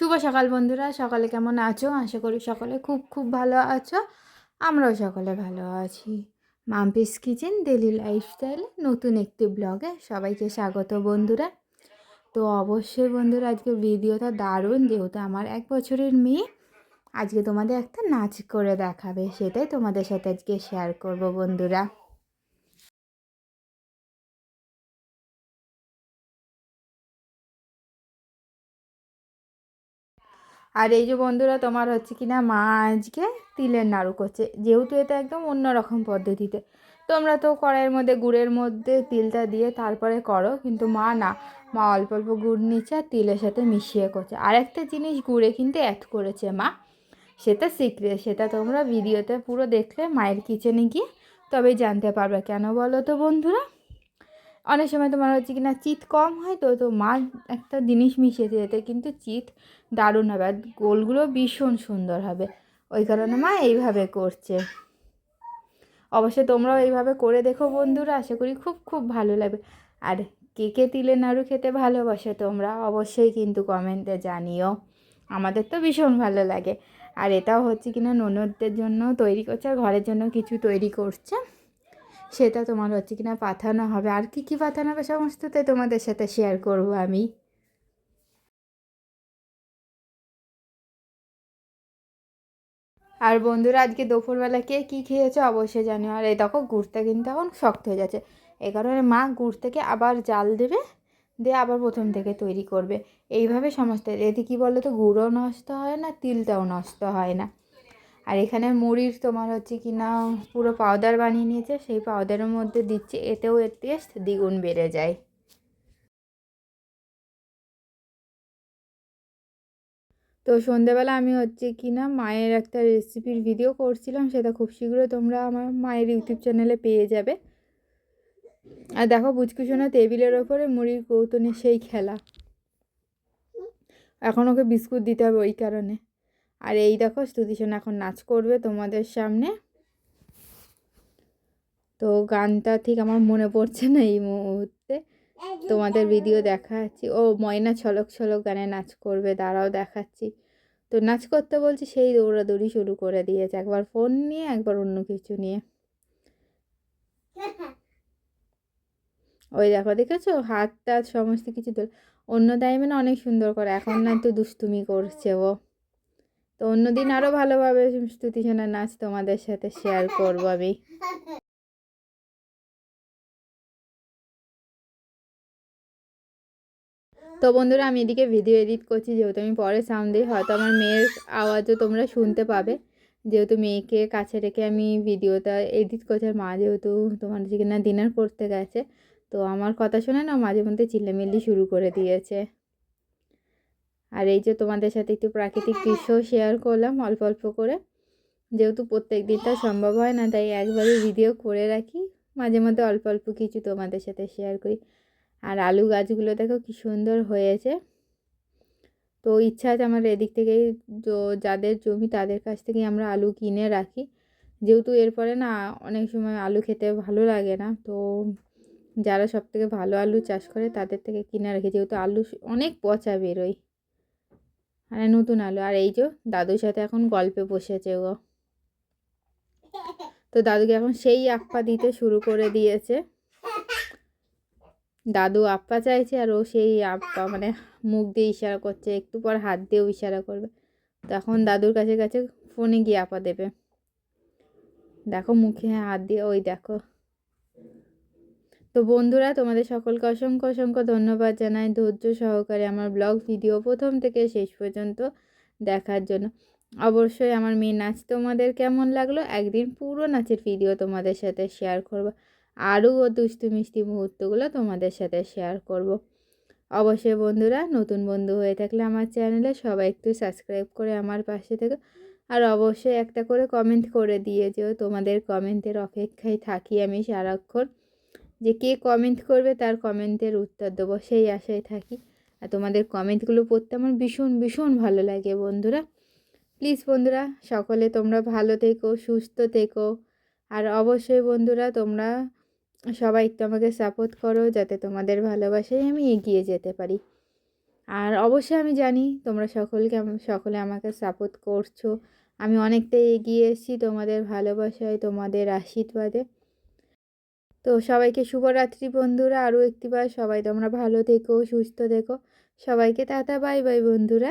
শুভ সকাল বন্ধুরা, সকালে কেমন আছো? আশা করি সকলে খুব খুব ভালো আছো। আমরাও সকলে ভালো আছি। মাম্পিস কিচেন ডেলি লাইফস্টাইল নতুন একটি ব্লগে সবাইকে স্বাগত বন্ধুরা। তো অবশ্যই বন্ধুরা, আজকে ভিডিওটা দারুণ, যেহেতু আমার এক বছরের মেয়ে, আজকে তোমাদের একটা নাচ করে দেখাবে, সেটাই তোমাদের সাথে আজকে শেয়ার করব বন্ধুরা। আর এই যে বন্ধুরা, তোমার হচ্ছে কি না মা আজকে তিলের নাড়ু করছে। যেহেতু এটা একদম অন্যরকম পদ্ধতিতে। তোমরা তো কড়াইয়ের মধ্যে, গুড়ের মধ্যে তিলটা দিয়ে তারপরে করো, কিন্তু মা না। মা অল্প অল্প গুড় নিচ্ছে আর তিলের সাথে মিশিয়ে করছে। আরেকটা জিনিস গুড়ে কিন্তু অ্যাড করেছে মা, সেটা সিক্রেট সেটা তোমরা ভিডিওতে পুরো দেখলে মায়ের কিচেনে গিয়ে তবেই জানতে পারবে। কেন বলো তো বন্ধুরা? অনেক সময় তোমার হচ্ছে কি না, চিত কম হয় তো তো মা একটা জিনিস মিশিয়েছে এতে কিন্তু চিত দারুণ হবে। আর গোলগুলো ভীষণ সুন্দর হবে। ওই কারণে মা এইভাবে করছে। অবশ্যই তোমরাও এইভাবে করে দেখো বন্ধুরা, আশা করি খুব খুব ভালো লাগবে। আর কে কে তিলের নাড়ু খেতে ভালোবাসে তোমরা অবশ্যই কিন্তু কমেন্টে জানিও। আমাদের তো ভীষণ ভালো লাগে। আর এটাও হচ্ছে কিনা ননদদের জন্য তৈরি করছে, আর ঘরের জন্য কিছু তৈরি করছে। সেটা তোমার হচ্ছে কিনা পাঠানো হবে। আর কি কি পাঠানো হবে সমস্তটাই তোমাদের সাথে শেয়ার করব আমি। আর বন্ধুরা, আজকে দুপুরবেলা কে কী খেয়েছে অবশ্যই জানি আর এই দেখো, গুড়টা কিন্তু এখন শক্ত হয়ে যাচ্ছে। এই কারণে মা গুড় থেকে আবার জাল দেবে, দিয়ে আবার প্রথম থেকে তৈরি করবে। এইভাবে সমস্ত, এতে কী বলো তো গুঁড়ও নষ্ট হয় না, তিলটাও নষ্ট হয় না। আর এখানে মুড়ির তোমার হচ্ছে কি না, পুরো পাউডার বানিয়ে নিয়েছে, সেই পাউডারের মধ্যে দিচ্ছে, এতেও এর টেস্ট দ্বিগুণ বেড়ে যায়। তো সন্ধেবেলা আমি হচ্ছে কি না, মায়ের একটা রেসিপির ভিডিও করছিলাম, সেটা খুব শীঘ্রই তোমরা আমার মায়ের ইউটিউব চ্যানেলে পেয়ে যাবে। আর দেখো বুচকুচোনা টেবিলের ওপরে মুড়ির কৌতনে সেই খেলা। এখন ওকে বিস্কুট দিতে হবে ওই কারণে। আর এই দেখো স্তুতিশোনা এখন নাচ করবে তোমাদের সামনে। তো গানটা ঠিক আমার মনে পড়ছে না এই মুহূর্তে। তোমাদের ভিডিও দেখাচ্ছি। ও ময়না ছলক ছলক গানে নাচ করবে, দাঁড়াও দেখাচ্ছি। তো নাচ করতে বলছি সেই দৌড়াদৌড়ি শুরু করে দিয়েছে, একবার ফোন নিয়ে, একবার অন্য কিছু নিয়ে। ওই দেখো, দেখেছ? হাত টাত সমস্ত কিছু অন্য টাইমে না অনেক সুন্দর করে, এখন না তো দুষ্টুমি করছে ও। তো অন্যদিন আরও ভালোভাবে স্তুতিশোনার নাচ তোমাদের সাথে শেয়ার করব আমি। তো বন্ধুরা, আমি এদিকে ভিডিও এডিট করছি, যেহেতু আমি পরে সাউন্ড দিই, হয়তো আমার মেয়ের আওয়াজও তোমরা শুনতে পাবে। যেহেতু মেয়েকে কাছে রেখে আমি ভিডিওটা এডিট করছি, আর মা যেহেতু তোমার যে না ডিনার করতে গেছে, তো আমার কথা শুনে না মাঝে মধ্যে চিল্লামিল্লি শুরু করে দিয়েছে। আর এই যে তোমাদের সাথে একটু প্রাকৃতিক দৃশ্য শেয়ার করলাম, অল্প অল্প করে। যেহেতু প্রত্যেক দিনটা সম্ভব হয় না, তাই একবারই ভিডিও করে রাখি। মাঝে মধ্যে অল্প অল্প কিছু তোমাদের সাথে শেয়ার করি। আর আলু গাছগুলো দেখো কি সুন্দর হয়েছে। তো ইচ্ছা আছে আমার এদিক থেকেই যাদের জমি তাদের কাছ থেকেই আমরা আলু কিনে রাখি। যেহেতু এরপরে না অনেক সময় আলু খেতে ভালো লাগে না, তো যারা সব থেকে ভালো আলু চাষ করে তাদের থেকে কিনে রাখি। যেহেতু আলু অনেক পচা বেরোয়। মানে নতুন আলো। আর এই যে দাদুর সাথে এখন গল্পে বসেছে ও। তো দাদুকে এখন সেই আপ্পা দিতে শুরু করে দিয়েছে। দাদু আপ্পা চাইছে আর ও সেই আপ্পা মানে মুখ দিয়ে ইশারা করছে, একটু পর হাত দিয়েও ইশারা করবে। তখন দাদুর কাছে কাছে ফোনে গিয়ে আপা দেবে। দেখো মুখে হাত দিয়ে, ওই দেখো। তো বন্ধুরা, তোমাদের সকলকে অসংখ্য অসংখ্য ধন্যবাদ জানাই ধৈর্য সহকারে আমার ব্লগ ভিডিও প্রথম থেকে শেষ পর্যন্ত দেখার জন্য। অবশ্যই আমার মেয়ে নাচ তোমাদের কেমন লাগল? একদিন পুরো নাচের ভিডিও তোমাদের সাথে শেয়ার করব। আরও দুষ্টু মিষ্টি মুহূর্তগুলো তোমাদের সাথে শেয়ার করব। অবশ্যই বন্ধুরা, নতুন বন্ধু হয়ে থাকলে আমার চ্যানেলে সবাই একটু সাবস্ক্রাইব করে আমার পাশে থেকে। আর অবশ্যই একটা করে কমেন্ট করে দিয়ে যেও তোমাদের কমেন্টের অপেক্ষায় থাকি আমি সারাক্ষণ। যে কে কমেন্ট করবে তার কমেন্টের উত্তর দেবো, সেই আশায় থাকি। আর তোমাদের কমেন্টগুলো পড়তে আমার ভীষণ ভীষণ ভালো লাগে বন্ধুরা। প্লিজ বন্ধুরা, সকলে তোমরা ভালো থেকো, সুস্থ থেকো। আর অবশ্যই বন্ধুরা, তোমরা সবাই একটু আমাকে সাপোর্ট করো, যাতে তোমাদের ভালোবাসায় আমি এগিয়ে যেতে পারি। আর অবশ্যই আমি জানি তোমরা সকলকে সকলে আমাকে সাপোর্ট করছ। আমি অনেকটাই এগিয়ে এসেছি তোমাদের ভালোবাসায়, তোমাদের আশীর্বাদে। তো সবাইকে শুভরাত্রি বন্ধুরা। আরও একটিবার সবাই তোমরা ভালো থেকো, সুস্থ থেকো। সবাইকে টাটা, বাই বাই বন্ধুরা।